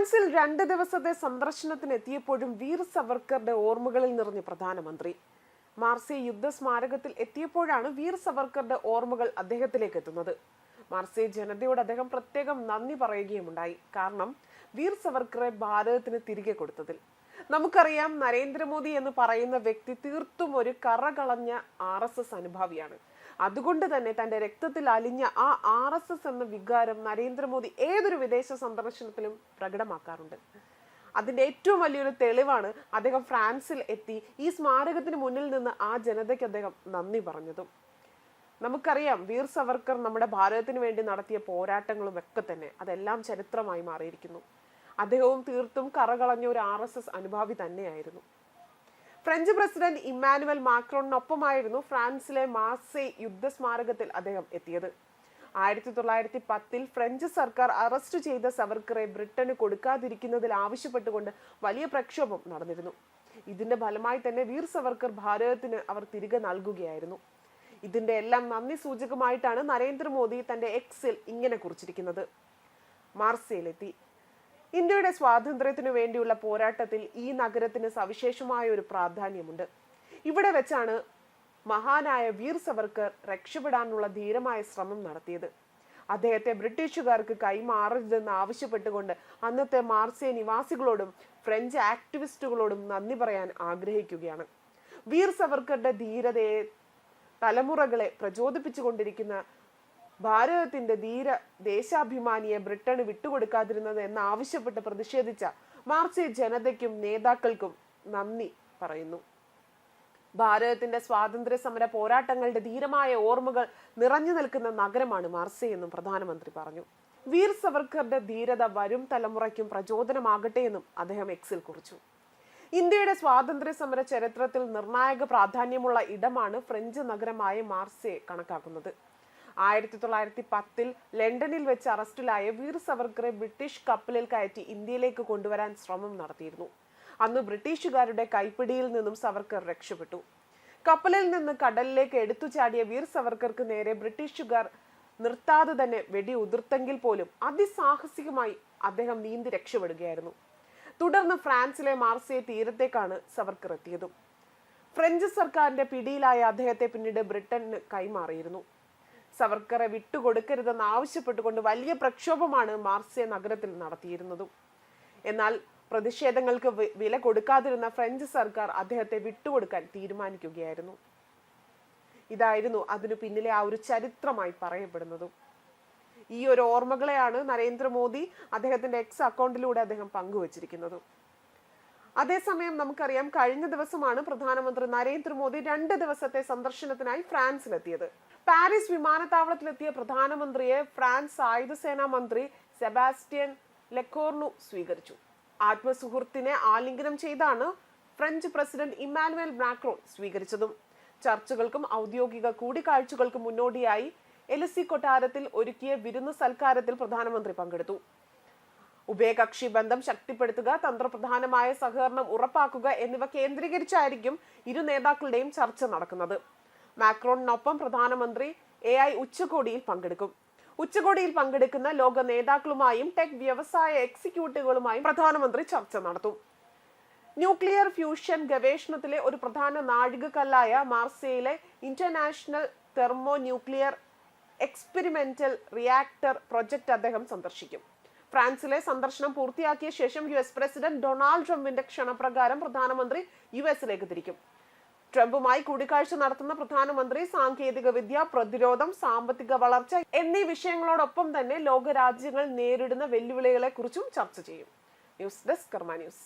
ഫ്രാൻസിൽ രണ്ട് ദിവസത്തെ സന്ദർശനത്തിന് എത്തിയപ്പോഴും വീർ സവർക്കറുടെ ഓർമ്മകളിൽ നിറഞ്ഞ പ്രധാനമന്ത്രി. മാർസി യുദ്ധ സ്മാരകത്തിൽ എത്തിയപ്പോഴാണ് വീർ സവർക്കറുടെ ഓർമ്മകൾ അദ്ദേഹത്തിലേക്ക് എത്തുന്നത്. മാർസി ജനതയോട് അദ്ദേഹം പ്രത്യേകം നന്ദി പറയുകയുമുണ്ടായി. കാരണം വീർ സവർക്കറെ ഭാരതത്തിന് തിരികെ കൊടുത്തതിൽ. നമുക്കറിയാം നരേന്ദ്രമോദി എന്ന് പറയുന്ന വ്യക്തി തീർത്തും ഒരു കറകളഞ്ഞ ആർ അനുഭാവിയാണ്. അതുകൊണ്ട് തന്നെ തന്റെ രക്തത്തിൽ അലിഞ്ഞ ആ ആർ എസ് എസ് എന്ന വികാരം നരേന്ദ്രമോദി ഏതൊരു വിദേശ സന്ദർശനത്തിലും പ്രകടമാക്കാറുണ്ട്. അതിന്റെ ഏറ്റവും വലിയൊരു തെളിവാണ് അദ്ദേഹം ഫ്രാൻസിൽ എത്തി ഈ സ്മാരകത്തിന് മുന്നിൽ നിന്ന് ആ ജനതയ്ക്ക് അദ്ദേഹം നന്ദി പറഞ്ഞതും. നമുക്കറിയാം വീർ സവർക്കർ നമ്മുടെ ഭാരതത്തിന് വേണ്ടി നടത്തിയ പോരാട്ടങ്ങളും ഒക്കെ തന്നെ അതെല്ലാം ചരിത്രമായി മാറിയിരിക്കുന്നു. അദ്ദേഹവും തീർത്തും കറകളഞ്ഞ ഒരു ആർ അനുഭാവി തന്നെയായിരുന്നു. ഫ്രഞ്ച് പ്രസിഡന്റ് ഇമ്മാനുവൽ മാക്രോണിനൊപ്പമായിരുന്നു ഫ്രാൻസിലെ മാർസെ യുദ്ധസ്മാരകത്തിൽ അദ്ദേഹം എത്തിയത്. ആയിരത്തി തൊള്ളായിരത്തി പത്തിൽ ഫ്രഞ്ച് സർക്കാർ അറസ്റ്റ് ചെയ്ത സവർക്കറെ ബ്രിട്ടന് കൊടുക്കാതിരിക്കുന്നതിൽ ആവശ്യപ്പെട്ടുകൊണ്ട് വലിയ പ്രക്ഷോഭം നടന്നിരുന്നു. ഇതിന്റെ ഫലമായി തന്നെ വീർ സവർക്കർ ഭാരതത്തിന് അവർ തിരികെ നൽകുകയായിരുന്നു. ഇതിന്റെ എല്ലാം നന്ദി സൂചകമായിട്ടാണ് നരേന്ദ്രമോദി തന്റെ എക്സിൽ ഇങ്ങനെ കുറിച്ചിരിക്കുന്നത്. മാർസയിലെത്തി. ഇന്ത്യയുടെ സ്വാതന്ത്ര്യത്തിനു വേണ്ടിയുള്ള പോരാട്ടത്തിൽ ഈ നഗരത്തിന് സവിശേഷമായ ഒരു പ്രാധാന്യമുണ്ട്. ഇവിടെ വെച്ചാണ് മഹാനായ വീർ സവർക്കർ രക്ഷപ്പെടാനുള്ള ധീരമായ ശ്രമം നടത്തിയത്. അദ്ദേഹത്തെ ബ്രിട്ടീഷുകാർക്ക് കൈമാറരുതെന്ന് ആവശ്യപ്പെട്ടുകൊണ്ട് അന്നത്തെ മാർസിയ നിവാസികളോടും ഫ്രഞ്ച് ആക്ടിവിസ്റ്റുകളോടും നന്ദി പറയാൻ ആഗ്രഹിക്കുകയാണ്. വീർ സവർക്കറുടെ ധീരതയെ തലമുറകളെ പ്രചോദിപ്പിച്ചുകൊണ്ടിരിക്കുന്ന ഭാരതത്തിന്റെ ധീര ദേശാഭിമാനിയെ ബ്രിട്ടന് വിട്ടുകൊടുക്കാതിരുന്നത് എന്ന് ആവശ്യപ്പെട്ട് പ്രതിഷേധിച്ച മാർച്ച് ജനതയ്ക്കും നേതാക്കൾക്കും നന്ദി പറയുന്നു. ഭാരതത്തിന്റെ സ്വാതന്ത്ര്യ സമര പോരാട്ടങ്ങളുടെ ധീരമായ ഓർമ്മകൾ നിറഞ്ഞു നിൽക്കുന്ന നഗരമാണ് മാർസെ എന്നും പ്രധാനമന്ത്രി പറഞ്ഞു. വീർ സവർക്കറുടെ ധീരത വരും തലമുറയ്ക്കും പ്രചോദനമാകട്ടെ എന്നും അദ്ദേഹം എക്സിൽ കുറിച്ചു. ഇന്ത്യയുടെ സ്വാതന്ത്ര്യ സമര ചരിത്രത്തിൽ നിർണായക പ്രാധാന്യമുള്ള ഇടമാണ് ഫ്രഞ്ച് നഗരമായ മാർസെ കണക്കാക്കുന്നത്. ആയിരത്തി തൊള്ളായിരത്തി പത്തിൽ ലണ്ടനിൽ വെച്ച് അറസ്റ്റിലായ വീർ സവർക്കറെ ബ്രിട്ടീഷ് കപ്പലിൽ കയറ്റി ഇന്ത്യയിലേക്ക് കൊണ്ടുവരാൻ ശ്രമം നടത്തിയിരുന്നു. അന്ന് ബ്രിട്ടീഷുകാരുടെ കൈപ്പിടിയിൽ നിന്നും സവർക്കർ രക്ഷപ്പെട്ടു. കപ്പലിൽ നിന്ന് കടലിലേക്ക് എടുത്തു ചാടിയ വീർ സവർക്കർക്ക് നേരെ ബ്രിട്ടീഷുകാർ നിർത്താതെ തന്നെ വെടി ഉതിർത്തെങ്കിൽ പോലും അതിസാഹസികമായി അദ്ദേഹം നീന്തി രക്ഷപ്പെടുകയായിരുന്നു. തുടർന്ന് ഫ്രാൻസിലെ മാർസെ തീരത്തേക്കാണ് സവർക്കർ എത്തിയതും. ഫ്രഞ്ച് സർക്കാരിന്റെ പിടിയിലായ അദ്ദേഹത്തെ പിന്നീട് ബ്രിട്ടന് കൈമാറിയിരുന്നു. സവർക്കറെ വിട്ടുകൊടുക്കരുതെന്ന് ആവശ്യപ്പെട്ടുകൊണ്ട് വലിയ പ്രക്ഷോഭമാണ് മാർസെ നഗരത്തിൽ നടത്തിയിരുന്നതും. എന്നാൽ പ്രതിഷേധങ്ങൾക്ക് വില കൊടുക്കാതിരുന്ന ഫ്രഞ്ച് സർക്കാർ അദ്ദേഹത്തെ വിട്ടുകൊടുക്കാൻ തീരുമാനിക്കുകയായിരുന്നു. ഇതായിരുന്നു അതിനു പിന്നിലെ ആ ഒരു ചരിത്രമായി പറയപ്പെടുന്നതും. ഈ ഒരു ഓർമ്മകളെയാണ് നരേന്ദ്രമോദി അദ്ദേഹത്തിന്റെ എക്സ് അക്കൗണ്ടിലൂടെ അദ്ദേഹം പങ്കുവച്ചിരിക്കുന്നതും. അതേസമയം നമുക്കറിയാം കഴിഞ്ഞ ദിവസമാണ് പ്രധാനമന്ത്രി നരേന്ദ്രമോദി രണ്ട് ദിവസത്തെ സന്ദർശനത്തിനായി ഫ്രാൻസിലെത്തിയത്. പാരീസ് വിമാനത്താവളത്തിലെത്തിയ പ്രധാനമന്ത്രിയെ ഫ്രാൻസ് സായുധസേനാ മന്ത്രി സെബാസ്റ്റ്യൻ ലെക്കോർണു സ്വീകരിച്ചു. ആത്മസുഹൃത്തിനെ ആലിംഗനം ചെയ്താണ് ഫ്രഞ്ച് പ്രസിഡന്റ് ഇമ്മാനുവൽ മാക്രോൺ സ്വീകരിച്ചതും. ചർച്ചകൾക്കും ഔദ്യോഗിക കൂടിക്കാഴ്ചകൾക്കും മുന്നോടിയായി എലിസി കൊട്ടാരത്തിൽ ഒരുക്കിയ വിരുന്ന് സൽക്കാരത്തിൽ പ്രധാനമന്ത്രി പങ്കെടുത്തു. ഉഭയകക്ഷി ബന്ധം ശക്തിപ്പെടുത്തുക തന്ത്രപ്രധാനമായ സഹകരണം ഉറപ്പാക്കുക എന്നിവ കേന്ദ്രീകരിച്ചായിരിക്കും ഇരു നേതാക്കളുടെയും ചർച്ച നടക്കുന്നത്. മാക്രോണിനൊപ്പം പ്രധാനമന്ത്രി എ ഐ ഉച്ചകോടിയിൽ പങ്കെടുക്കും. ഉച്ചകോടിയിൽ പങ്കെടുക്കുന്ന ലോക നേതാക്കളുമായും ടെക് വ്യവസായ എക്സിക്യൂട്ടീവുകളുമായും പ്രധാനമന്ത്രി ചർച്ച നടത്തും. ന്യൂക്ലിയർ ഫ്യൂഷൻ ഗവേഷണത്തിലെ ഒരു പ്രധാന നാഴികക്കല്ലായ മാർസയിലെ international thermo nuclear experimental reactor project അദ്ദേഹം സന്ദർശിക്കും. ഫ്രാൻസിലെ സന്ദർശനം പൂർത്തിയാക്കിയ ശേഷം യു എസ് പ്രസിഡന്റ് ഡൊണാൾഡ് ട്രംപിന്റെ ക്ഷണപ്രകാരം പ്രധാനമന്ത്രി യു എസിലേക്ക് തിരിക്കും. ട്രംപുമായി കൂടിക്കാഴ്ച നടത്തുന്ന പ്രധാനമന്ത്രി സാങ്കേതിക വിദ്യ പ്രതിരോധം സാമ്പത്തിക വളർച്ച എന്നീ വിഷയങ്ങളോടൊപ്പം തന്നെ ലോകരാജ്യങ്ങൾ നേരിടുന്ന വെല്ലുവിളികളെ കുറിച്ചും ചർച്ച ചെയ്യും. News desk Karma news.